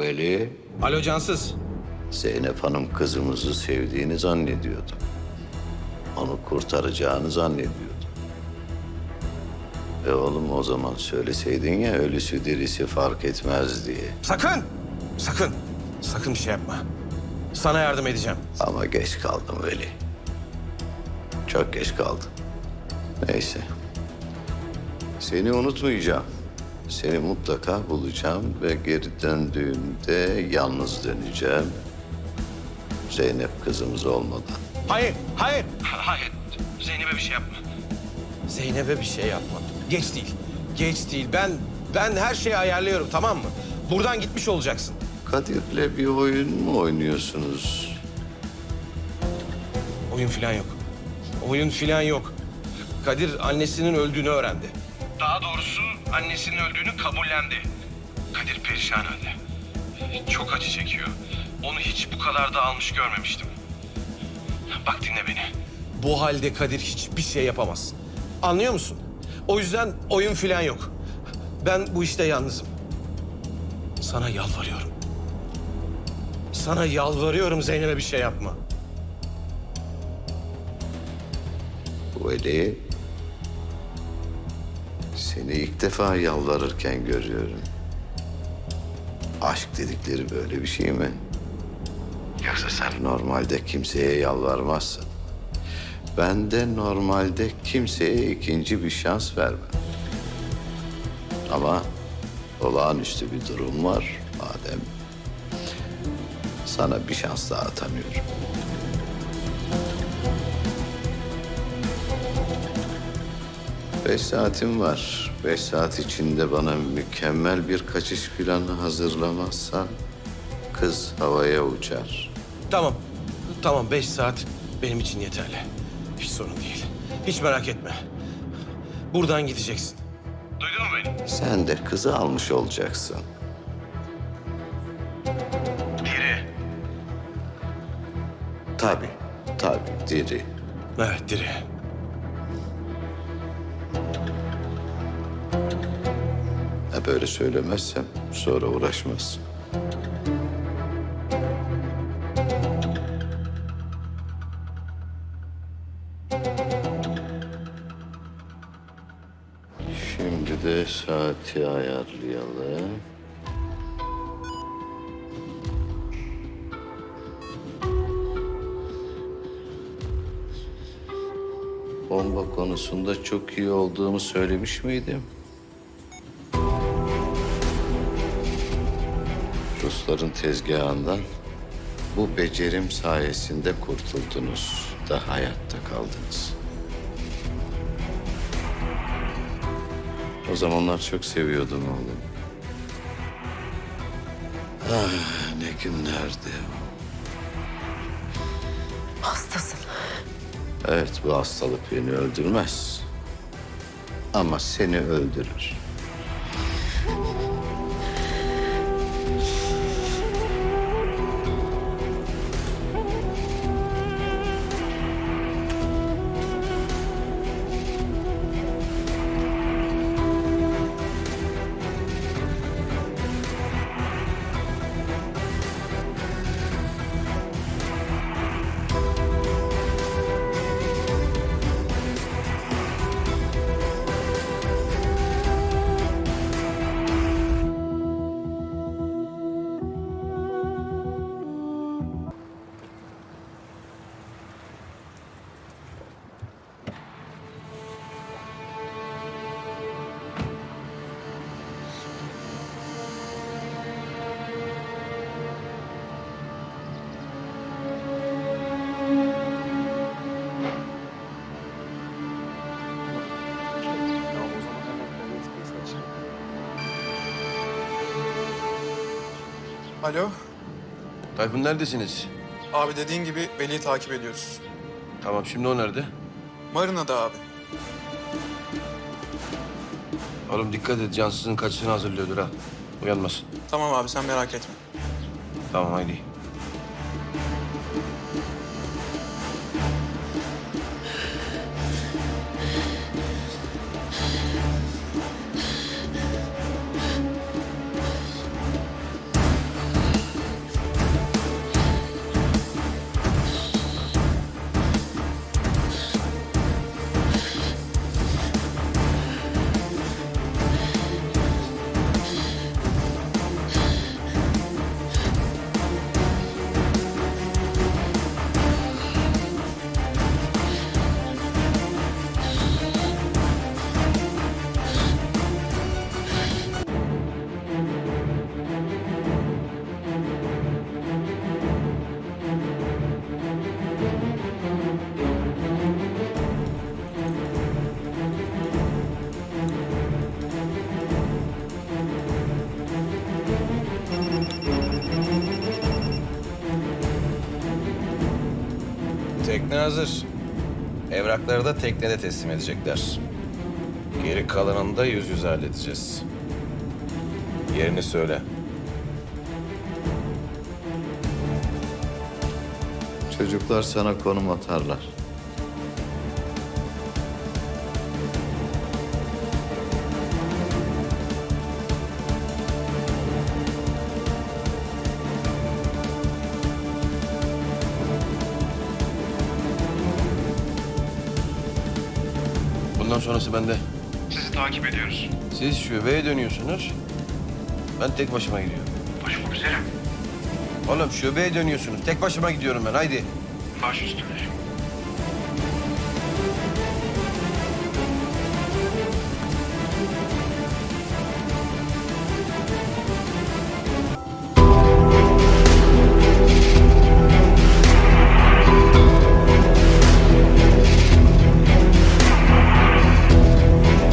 Veli, Alo Cansız. Zeynep Hanım kızımızı sevdiğini zannediyordu. Onu kurtaracağını zannediyordu. E oğlum o zaman söyleseydin ya ölüsü dirisi fark etmez diye. Sakın! Sakın! Sakın bir şey yapma. Sana yardım edeceğim. Ama geç kaldım Veli. Çok geç kaldım. Neyse. Seni unutmayacağım. Seni mutlaka bulacağım ve geri döndüğümde yalnız döneceğim. Zeynep kızımız olmadan. Hayır, hayır. Hayır. Zeynep'e bir şey yapma. Zeynep'e bir şey yapma. Geç değil. Geç değil. Ben ben her şeyi ayarlıyorum tamam mı? Buradan gitmiş olacaksın. Kadir'le bir oyun mu oynuyorsunuz? Oyun filan yok. Oyun filan yok. Kadir annesinin öldüğünü öğrendi. Daha doğrusu annesinin öldüğünü kabullendi. Kadir perişan halde. Çok acı çekiyor. Onu hiç bu kadar da almış görmemiştim. Bak dinle beni. Bu halde Kadir hiçbir şey yapamaz. Anlıyor musun? O yüzden oyun filan yok. Ben bu işte yalnızım. Sana yalvarıyorum. Sana yalvarıyorum Zeynep'e bir şey yapma. Veli, seni ilk defa yalvarırken görüyorum. Aşk dedikleri böyle bir şey mi? Yoksa sen normalde kimseye yalvarmazsın. Ben de normalde kimseye ikinci bir şans vermem. Ama olağanüstü bir durum var madem. Sana bir şans daha tanıyorum. Beş saatim var. Beş saat içinde bana mükemmel bir kaçış planı hazırlamazsan kız havaya uçar. Tamam. Tamam beş saat benim için yeterli. Hiç sorun değil. Hiç merak etme. Buradan gideceksin. Duydun mu beni? Sen de kızı almış olacaksın. Diri. Tabii, tabii diri. Evet diri. Böyle söylemezsem sonra uğraşmaz. Şimdi de saati ayarlayalım. Bomba konusunda çok iyi olduğumu söylemiş miydim? Rusların tezgahından bu becerim sayesinde kurtuldunuz da hayatta kaldınız. O zamanlar çok seviyordum oğlum. Ah ne günlerdi. Hastasın. Evet bu hastalık beni öldürmez. Ama seni öldürür. Alo. Tayfun neredesiniz? Abi dediğin gibi Veli'yi takip ediyoruz. Tamam şimdi o nerede? Marina'da abi. Oğlum dikkat et cansızın kaçışını hazırlıyordur ha. Uyanmasın. Tamam abi sen merak etme. Tamam haydi. Tekne hazır. Evrakları da teknede teslim edecekler. Geri kalanını da yüz yüze halledeceğiz. Yerini söyle. Çocuklar sana konum atarlar. Bundan sonrası bende. Sizi takip ediyoruz. Siz şubeye dönüyorsunuz. Ben tek başıma gidiyorum. Başkomiserim. Oğlum şubeye dönüyorsunuz. Tek başıma gidiyorum ben. Haydi. Baş üstüne.